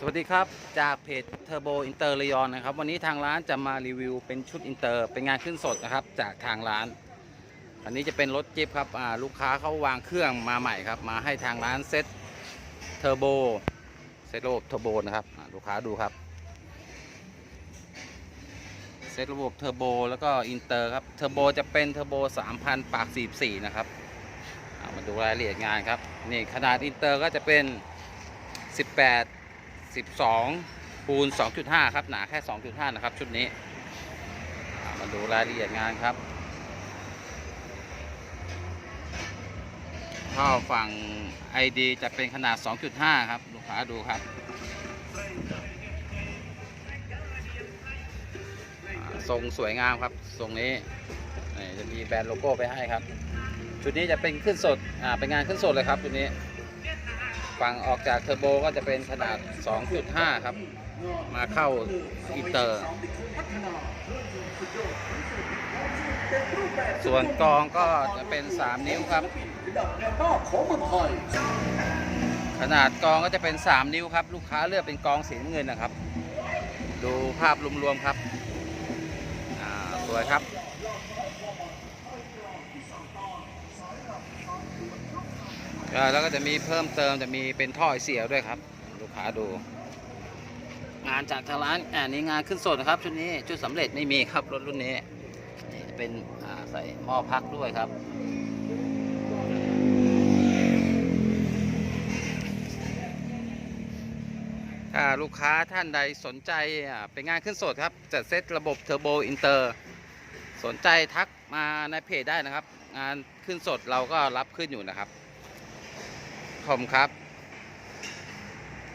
สวัสดีครับ จากเพจเทอร์โบอินเตอร์เลยอนนะครับ วันนี้ทางร้านจะมารีวิวเป็นชุดอินเตอร์เป็นงานขึ้นสดนะครับ จากทางร้าน อันนี้จะเป็นรถจิ๊บครับลูกค้าเขาวางเครื่องมาใหม่ครับ มาให้ทางร้านเซ็ตเทอร์โบเซ็ตระบบเทอร์โบนะครับลูกค้าดูครับเซ็ตระบบเทอร์โบแล้วก็อินเตอร์ครับเทอร์โบจะเป็นเทอร์โบ3,000 ปาก 44 นะครับมาดูรายละเอียดงานครับนี่ขนาดอินเตอร์ก็จะเป็น 18 12คูณ2.5 ครับ หนาแค่ 2.5 นะครับ ชุดนี้ มาดูรายละเอียดงานครับท่อฝั่ง ID จะเป็นขนาด 2.5 ครับ ลูกค้าดูครับทรงสวยงามครับ ทรงนี้จะมีแบรนด์โลโก้ไปให้ครับ ชุดนี้จะเป็นขึ้นสด อ่า เป็นงานขึ้นสดเลยครับชุดนี้ ฝั่งออกจากเทอร์โบก็จะเป็นขนาด 2.5 ครับ มาเข้าอินเตอร์ ส่วนกองก็จะเป็น 3 นิ้วครับ ขนาดกองก็จะเป็น 3 นิ้วครับ ลูกค้าเลือกเป็นกองสีน้ำเงินนะครับ ดูภาพรวมๆครับ อ่า สวยครับ แล้วก็จะมีเพิ่มเติมจะมีเป็นท่อไอเสียด้วยครับ ลูกค้าดู งานจากทางร้านอ่านี้งานขึ้นสดนะครับชุดนี้ชุดสำเร็จไม่มีครับรถรุ่นนี้นี่จะเป็นใส่หม้อพักด้วยครับถ้าลูกค้าท่านใดสนใจเป็นงานขึ้นสดครับจัดเซตระบบเทอร์โบอินเตอร์สนใจทักมาในเพจได้นะครับ งานขึ้นสดเราก็รับขึ้นอยู่นะครับ ชมครับ